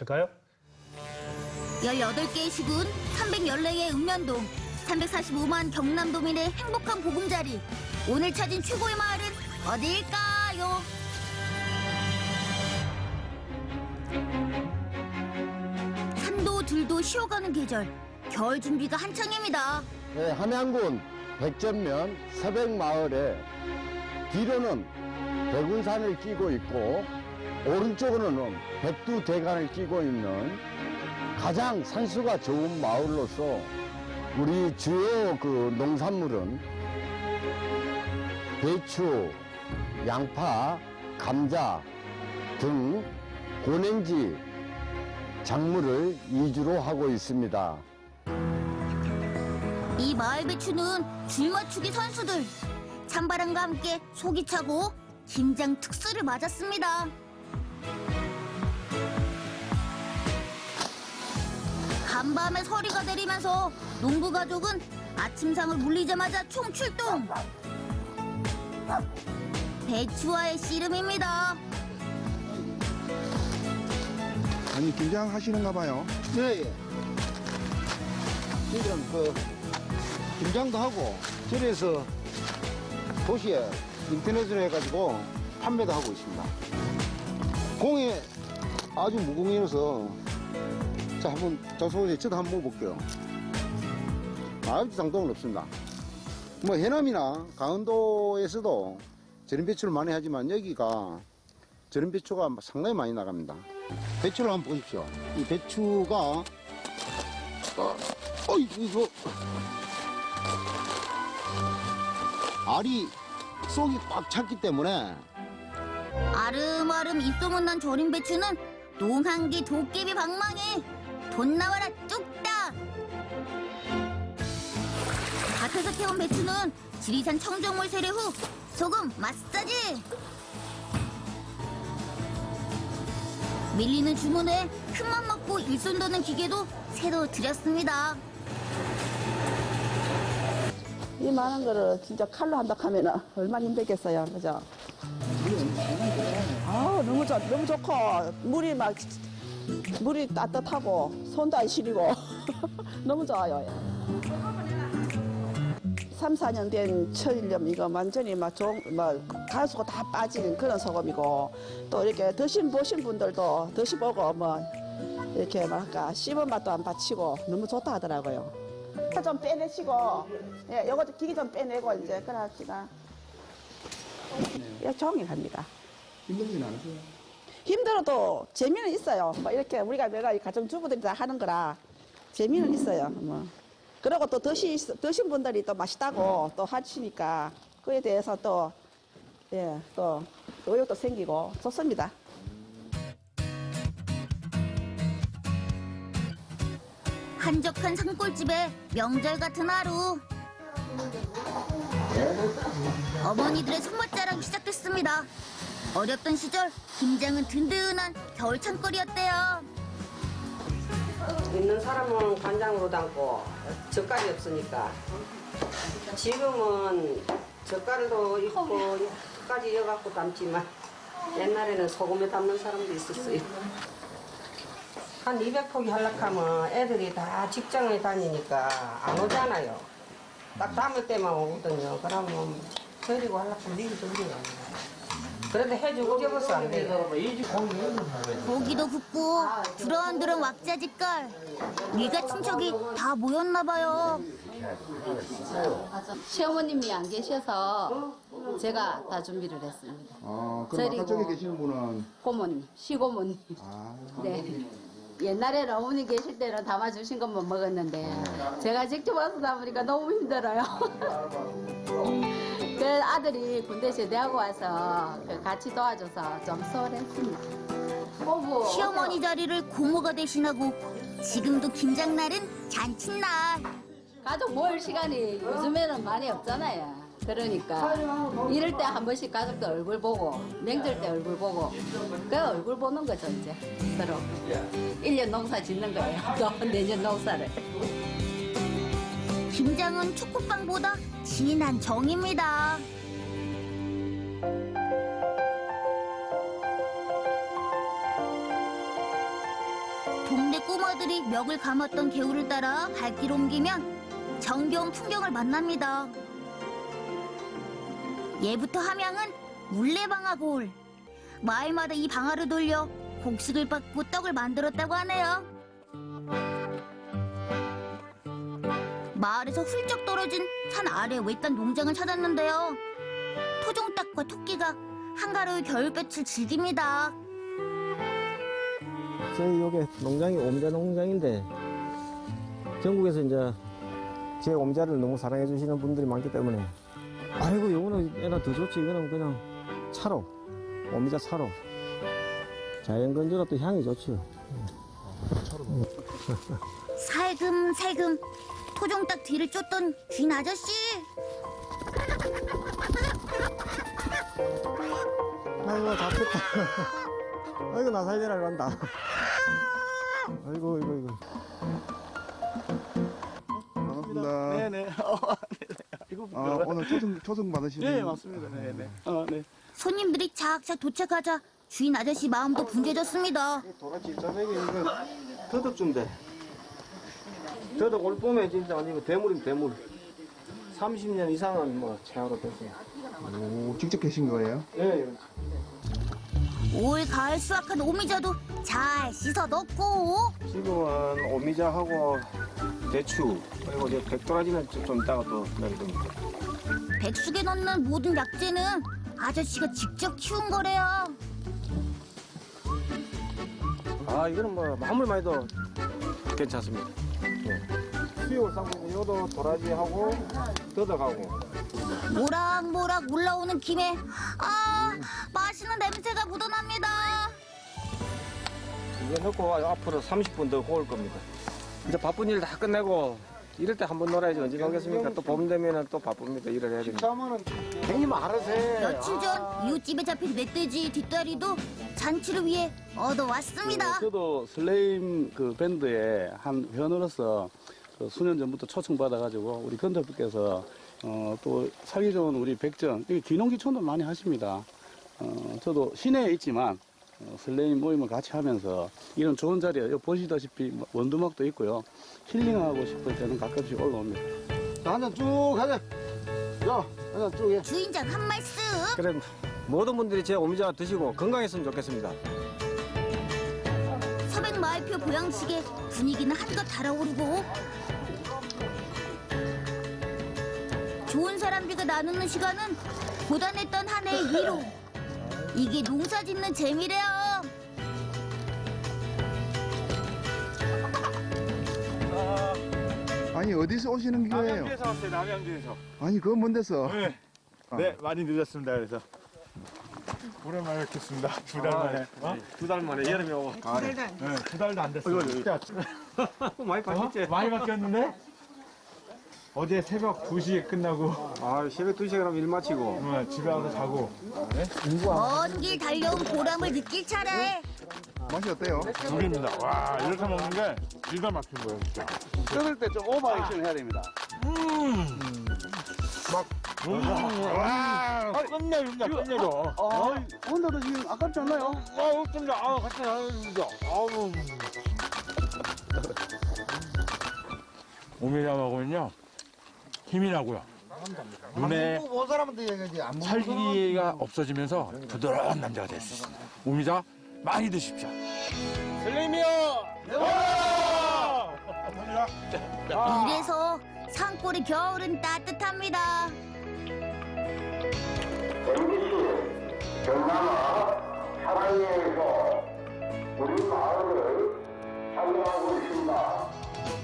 있을까요? 18개의 시군, 314의 읍면동, 345만 경남도민의 행복한 보금자리. 오늘 찾은 최고의 마을은 어디일까요? 산도 들도 쉬어가는 계절. 겨울 준비가 한창입니다. 네, 함양군 백전면 서백마을에 뒤로는 백운산을 끼고 있고 오른쪽으로는 백두대간을 끼고 있는 가장 산수가 좋은 마을로서 우리 주요 그 농산물은 배추, 양파, 감자 등 고냉지 작물을 위주로 하고 있습니다. 이 마을 배추는 줄 맞추기 선수들. 찬바람과 함께 속이 차고 김장 특수를 맞았습니다. 간밤에 서리가 내리면서 농부 가족은 아침상을 물리자마자 총 출동. 배추와의 씨름입니다. 아니 김장하시는가 봐요. 네, 예. 지금 그 김장도 하고 절에서 도시에 인터넷으로 해가지고 판매도 하고 있습니다. 공이 아주 무공이어서 자 한번 자소에 저도 한번 먹어볼게요. 아주 상동은 없습니다. 뭐 해남이나 강원도에서도 절임 배추를 많이 하지만 여기가 절임 배추가 상당히 많이 나갑니다. 배추를 한번 보십시오. 이 배추가 어, 어이 이거 알이 속이 꽉 찼기 때문에 아름아름 입소문난 절임 배추는 농한기 도깨비 방망이 돈 나와라 뚝딱! 밭에서 캐온 배추는 지리산 청정물 세례 후 소금 마사지! 밀리는 주문에 큰맘 먹고 일손 도는 기계도 새로 들였습니다. 이 많은 거를 진짜 칼로 한다 하면은 얼마나 힘들겠어요, 그죠? 아우 너무 좋, 너무 좋고. 물이 막 물이 따뜻하고 손도 안 시리고 너무 좋아요. 3, 4년 된 천일염 이거 완전히 막 좋은 뭐 가수가 다 빠지는 그런 소금이고 또 이렇게 드신 보신 분들도 드셔보고 뭐 이렇게 뭐랄까 씹은 맛도 안 받치고 너무 좋다 하더라고요. 좀 빼내시고 예, 요것도 기계 좀 빼내고 이제 그럽시다. 예, 종일 합니다. 힘들진 않으세요? 힘들어도 재미는 있어요. 뭐 이렇게 우리가 내가 가정주부들이 다 하는 거라 재미는 있어요. 뭐. 그리고 또 드시, 드신 분들이 또 맛있다고 또 하시니까 그에 대해서 또, 예, 또 의욕도 생기고 좋습니다. 한적한 산골집에 명절 같은 하루. 어머니들의 손맛 자랑이 시작됐습니다. 어렸던 시절 김장은 든든한 겨울 찬거리였대요. 있는 사람은 간장으로 담고 젓갈이 없으니까 지금은 젓갈도 있고 까지 이어갖고 담지만 옛날에는 소금에 담는 사람도 있었어요. 한 200포기 하려면 애들이 다 직장에 다니니까 안 오잖아요. 딱 담을 때만 오거든요. 그러면 저리고 하려면 미리도 그래요. 그래도 해주고 접어서 안 돼요. 고기도 굽고 두런두런 왁자지껄. 일가 친척이 다 모였나 봐요. 시어머님이 안 계셔서 제가 다 준비를 했습니다. 아, 그럼 아까. 저기 계시는 분은 고모님, 시고모님. 아, 네. 옛날에는 어머니 계실 때는 담아주신 것만 먹었는데 제가 직접 와서 담으니까 너무 힘들어요. 그 아들이 군대 제대하고 와서 그 같이 도와줘서 좀 수월했습니다. 어머, 시어머니 자리를 고모가 대신하고 지금도 김장날은 잔칫날. 가족 모일 시간이 요즘에는 많이 없잖아요. 그러니까 이럴 때 한 번씩 가족들 얼굴 보고 명절 때 얼굴 보고 그 얼굴 보는 거죠 이제 서로 1년 농사 짓는 거예요. 또 내년 농사를. 김장은 초코빵보다 진한 정입니다. 동네 꼬마들이 멱을 감았던 개울을 따라 발길 옮기면 정겨운 풍경을 만납니다. 예부터 함양은 물레방아 고을. 마을마다 이 방아를 돌려 곡식을 빻고 떡을 만들었다고 하네요. 마을에서 훌쩍 떨어진 산 아래 외딴 농장을 찾았는데요. 토종닭과 토끼가 한가로이 겨울볕을 즐깁니다. 저희 요게 농장이 옴자 농장인데 전국에서 이제 제 옴자를 너무 사랑해 주시는 분들이 많기 때문에 아이고 요거는 애나 더 좋지 이거는 그냥 차로 옴자 차로 자연 건조라 또 향이 좋지요 살금살금 토종닭 뒤를 쫓던 주인 아저씨. 아이고 잡혔다 아이고 나 살려라 간다 아이고 이거 이거 반갑습니다. 네네. 이거 아, 오늘 초청, 초청 받으시는. 네 맞습니다. 네네. 어, 네. 손님들이 착착 도착하자 주인 아저씨 마음도 분개졌습니다. 도라지 저녁에 이거 더덕 준대 더덕 올 봄에 진짜 아니고 대물이면 대물 30년 이상은 뭐 채하로 됐어요 오, 직접 계신 거예요? 예, 예. 올 가을 수확한 오미자도 잘 씻어 넣고 지금은 오미자하고 대추 그리고 이제 백도라지는 좀, 좀 이따가 또 넣을 겁니다. 백숙에 넣는 모든 약재는 아저씨가 직접 키운 거래요. 아 이거는 뭐 아무리 많이 도 괜찮습니다. 예. 수요 상품 이것도 도라지하고 더덕하고 모락모락 올라오는 김에 아 맛있는 냄새가 묻어납니다. 이거 넣고 앞으로 30분 더 구울 겁니다. 이제 바쁜 일 다 끝내고 이럴 때 한번 놀아야지 언제 놀겠습니까? 또 봄 되면은 또 바쁩니다. 일을 해야 되니까. 형님 알아서 해. 며칠 전 이웃집에 잡힌 멧돼지 뒷다리도 잔치를 위해 얻어왔습니다. 그, 저도 슬레임 그 밴드의 한 회원으로서 그 수년 전부터 초청받아가지고 우리 건설부께서 어, 또 살기 좋은 우리 백전 여기 귀농귀촌도 많이 하십니다. 어, 저도 시내에 있지만 어, 슬레임 모임을 같이 하면서 이런 좋은 자리에 여기 보시다시피 뭐 원두막도 있고요. 힐링하고 싶을 때는 가끔씩 올라옵니다. 자, 한잔 쭉 하자. 야, 한잔 쭉 해. 주인장 한 말씀. 그래 모든 분들이 제 오미자 드시고 건강했으면 좋겠습니다. 서백 마을표 보양식에 분위기는 한껏 달아오르고 사람들과 나누는 시간은 고단했던 한 해의 위로 이게 농사 짓는 재미래요 아니, 어디서 오시는 거예요? 남양주에서 왔어요, 남양주에서. 아니, 그건 뭔 데서? 네. 아. 네, 많이 늦었습니다, 그래서. 오랜만에 뵙겠습니다. 두 달 만에. 어? 두달 만에 여름에 오고. 네, 두 달도 안 됐어요. 진짜 많이 바뀌었지? 많이 바뀌었는데? 어제 새벽 2시에 끝나고 아 새벽 2시에 그럼 일 마치고 어, 집에 와서 자고 먼 길 달려온 보람을 느낄 차례 맛이 어때요? 죽입니다. 와, 이렇게 먹는 게 기가 막힌 거예요, 진짜. 뜯을 때 좀 오버 액션 해야 됩니다. 와, 끝내준다, 끝내줘. 아, 혼자도 지금 아깝지 않나요? 아우, 진짜, 아, 같이 나는다. 아우. 오미자 먹으면요, 힘이 나고요. 눈에 본 사람한테 얘기하지. 안 살기가 없어지면서 부드러운 남자가 될 수 있습니다. 오미자 많이 드십시오. 이래서 산골의 겨울은 따뜻합니다 서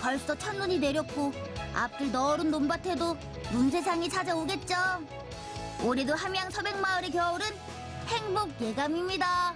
벌써 첫눈이 내렸고 앞들 너른 논밭에도 눈세상이 찾아오겠죠. 올해도 함양 서백마을의 겨울은 행복 예감입니다.